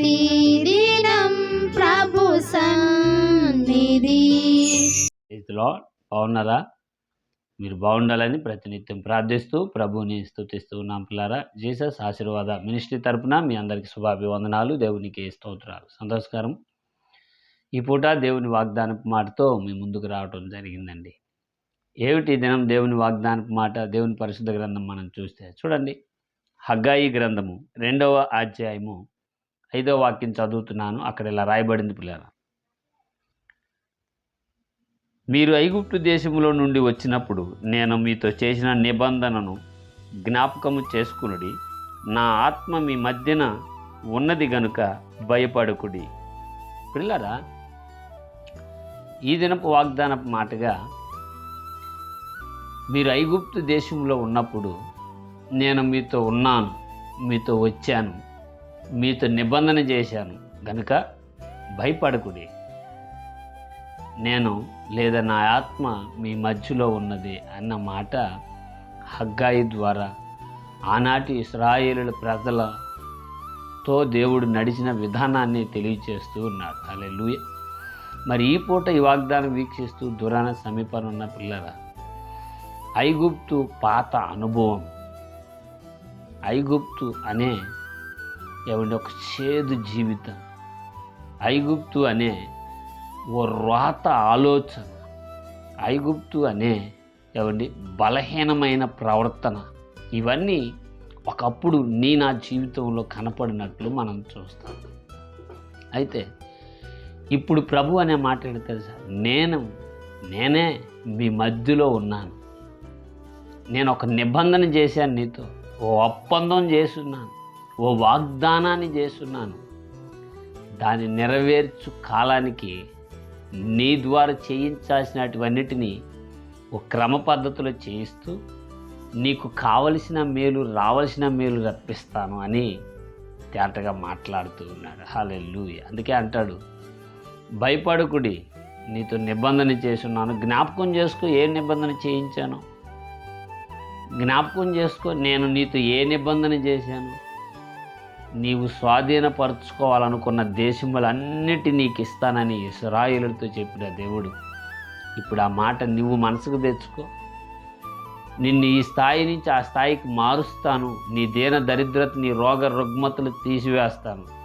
ప్రతిదినం ప్రభు సన్నిధి. స్థితిలో బాగున్నారా? మీరు బాగుండాలని ప్రతినిత్యం ప్రార్థిస్తూ ప్రభువుని స్థుతిస్తూ ఉన్నాం పిల్లారా. జీసస్ ఆశీర్వాద మినిస్ట్రీ తరపున మీ అందరికీ శుభాభివందనాలు దేవునికి స్తోత్రాలు. సంతోషకరం. ఈ పూట దేవుని వాగ్దానపు మాటతో మీ ముందుకు రావడం జరిగిందండి. ఏమిటి దినం దేవుని వాగ్దానపు మాట? దేవుని పరిశుద్ధ గ్రంథం మనం చూస్తే చూడండి. హగ్గాయి గ్రంథము రెండవ అధ్యాయము ఐదో వాక్యం చదువుతున్నాను. అక్కడ ఇలా రాయబడింది పిల్లల మీరు ఐగుప్తు దేశంలో నుండి వచ్చినప్పుడు నేను మీతో చేసిన నిబంధనను జ్ఞాపకము చేసుకునుడి. నా ఆత్మ మీ మధ్యన ఉన్నది గనుక భయపడకుడి. పిల్లరా ఈ దినపు వాగ్దానపు మాటగా మీరు ఐగుప్తు దేశంలో ఉన్నప్పుడు నేను మీతో ఉన్నాను మీతో వచ్చాను. మీతో నిబంధన చేశాను. గనుక భయపడకుడి. నేను లేదా నా ఆత్మ మీ మధ్యలో ఉన్నది అన్న మాట హగ్గాయి ద్వారా ఆనాటి ఇస్రాయేలుల ప్రజలతో దేవుడు నడిచిన విధానాన్ని తెలియచేస్తూ ఉన్నాడు. అలే మరి ఈ పూట ఈ వాగ్దానం వీక్షిస్తూ దూరాన సమీపన ఉన్న పిల్లల ఐగుప్తు పాత అనుభవం. ఐగుప్తు అనే ఎవడి ఒక చేదు జీవితం. ఐగుప్తు అనే ఓ రాత ఆలోచన. ఐగుప్తు అనే ఏమండి బలహీనమైన ప్రవర్తన. ఇవన్నీ ఒకప్పుడు నీ నా జీవితంలో కనపడినట్లు మనం చూస్తాం. అయితే ఇప్పుడు ప్రభు అనే మాట తెలుసా? నేను నేనే మీ మధ్యలో ఉన్నాను. నేను ఒక నిబంధన చేశాను నీతో. ఓ ఒప్పందం చేస్తున్నాను ఓ వాగ్దానాన్ని చేస్తున్నాను. దాన్ని నెరవేర్చు కాలానికి నీ ద్వారా చేయించాల్సినటువన్నిటినీ ఓ క్రమ పద్ధతిలో చేయిస్తూ నీకు కావలసిన మేలు రావలసిన మేలు రప్పిస్తాను అని తేటగా మాట్లాడుతూ ఉన్నాడు. హాలెల్లు అందుకే అంటాడు భయపడకుడి నీతో నిబంధన చేసున్నాను జ్ఞాపకం చేసుకో ఏ నిబంధన చేయించాను. జ్ఞాపకం చేసుకో నేను నీతో ఏ నిబంధన చేశాను. నీవు స్వాధీనపరచుకోవాలనుకున్న దేశములన్నిటి నీకు ఇస్తానని ఇస్రాయిలతో చెప్పిన దేవుడు. ఇప్పుడు ఆ మాట నువ్వు మనసుకు తెచ్చుకో. నిన్ను ఈ స్థాయి నుంచి ఆ స్థాయికి మారుస్తాను. నీ దేన దరిద్రత నీ రోగ రుగ్మతలు తీసివేస్తాను.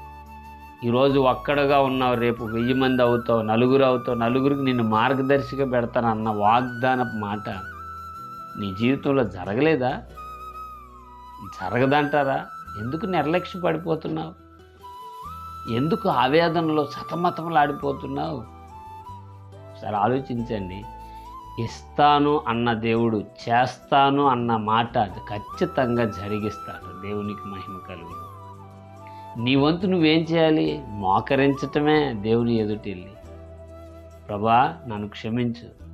ఈరోజు ఒక్కడగా ఉన్నావు రేపు వెయ్యి మంది అవుతావు నలుగురు అవుతావు నలుగురికి నిన్ను మార్గదర్శిగా పెడతాను అన్న వాగ్దానపు మాట నీ జీవితంలో జరగలేదా? జరగదంటారా? ఎందుకు నిర్లక్ష్య పడిపోతున్నావు? ఎందుకు ఆవేదనలో సతమతములాడిపోతున్నావు? సరే ఆలోచించండి. ఇస్తాను అన్న దేవుడు చేస్తాను అన్న మాట అది ఖచ్చితంగా జరిగిస్తాడు. దేవునికి మహిమ కలుగు నీ వంతు నువ్వేం చేయాలి? మోకరించటమే దేవుని ఎదుటిల్లి ప్రభా నన్ను క్షమించు.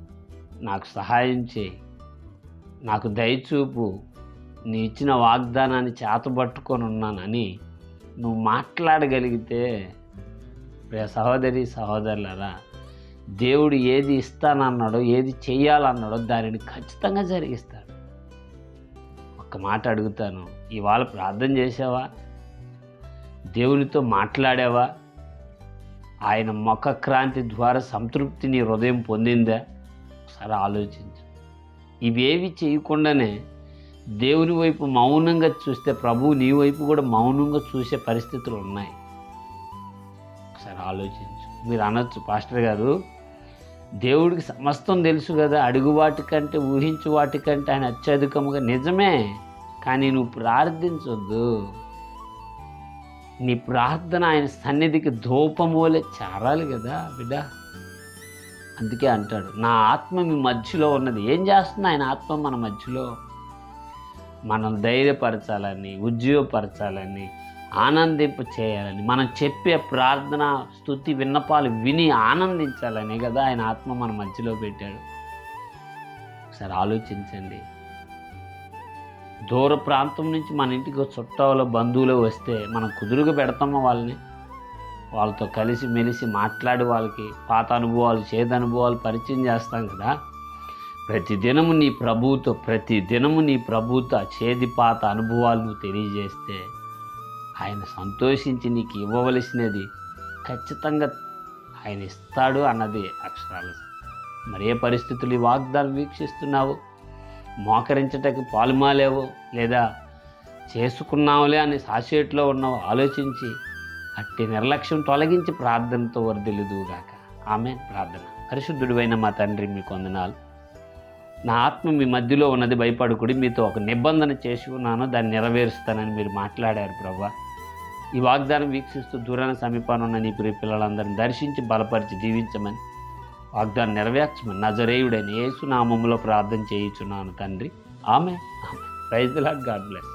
నాకు సహాయం చేయి. నాకు దయచూపు నీ ఇచ్చిన వాగ్దానాన్ని చేతబట్టుకొని ఉన్నానని నువ్వు మాట్లాడగలిగితే ప్రియ సహోదరి సహోదరులరా దేవుడు ఏది ఇస్తానన్నాడో ఏది చేయాలన్నాడో దానిని ఖచ్చితంగా జరిగిస్తాడు. ఒక్క మాట అడుగుతాను ఇవాళ ప్రార్థన చేసావా దేవునితో మాట్లాడావా? ఆయన ముఖ క్రాంతి ద్వారా సంతృప్తి నీ హృదయం పొందిందా? ఒకసారి ఆలోచించు. ఇవేవి చేయకుండానే దేవుని వైపు మౌనంగా చూస్తే ప్రభువు నీ వైపు కూడా మౌనంగా చూసే పరిస్థితులు ఉన్నాయి. ఒకసారి ఆలోచించు. మీరు అనొచ్చు పాస్టర్ గారు. దేవుడికి సమస్తం తెలుసు కదా అడుగు వాటికంటే ఊహించు వాటికంటే ఆయన అత్యధికముగా నిజమే. కానీ నువ్వు ప్రార్థించొద్దు. నీ ప్రార్థన ఆయన సన్నిధికి ధూపమూలే చారాలి కదా బిడ్డ. అందుకే అంటాడు నా ఆత్మ మీ మధ్యలో ఉన్నది. ఏం చేస్తుంది ఆయన ఆత్మ మన మధ్యలో? మనం ధైర్యపరచాలని ఉద్యోగపరచాలని ఆనందింపు చేయాలని మనం చెప్పే ప్రార్థన స్థుతి విన్నపాలు విని ఆనందించాలని కదా ఆయన ఆత్మ మన మధ్యలో పెట్టాడు. ఒకసారి ఆలోచించండి. దూర ప్రాంతం నుంచి మన ఇంటికి చుట్టాలు బంధువులు వస్తే మనం కుదురుగా పెడతామా వాళ్ళని? వాళ్ళతో కలిసి మెలిసి మాట్లాడి వాళ్ళకి పాత అనుభవాలు చేద అనుభవాలు పరిచయం చేస్తాం కదా? ప్రతిదినము నీ ప్రభువుతో ప్రతి దినము నీ ప్రభువుతో ఆ చేది పాత అనుభవాలు తెలియజేస్తే ఆయన సంతోషించి నీకు ఇవ్వవలసినది ఖచ్చితంగా ఆయన ఇస్తాడు అన్నది అక్షరాలు మరి ఏ పరిస్థితులు ఈ వాగ్దాలు వీక్షిస్తున్నావు? మోకరించటకు పాలుమాలేవో లేదా చేసుకున్నావులే అని సాసేట్లో ఉన్నావు? ఆలోచించి అట్టి నిర్లక్ష్యం తొలగించి ప్రార్థనతో వర్ధిల్లుదుగాక ఆమె ప్రార్థన. పరిశుద్ధుడివైన మా తండ్రి మీ వందనాలు. నా ఆత్మ మీ మధ్యలో ఉన్నది భయపడుకుడి. మీతో ఒక నిబంధన చేసి ఉన్నాను దాన్ని నెరవేరుస్తానని మీరు మాట్లాడారు ప్రభా. ఈ వాగ్దానం వీక్షిస్తూ దూరాన సమీపాన ఉన్న నీ ప్రియ పిల్లలందరిని దర్శించి బలపరిచి జీవించమని వాగ్దానం నెరవేర్చమని నజరేయుడైన యేసు నామములో ప్రార్థన చేయించున్నాను తండ్రి. ఆమె ఆమె ప్రైజ్ లాడ్ గాడ్ బ్లెస్.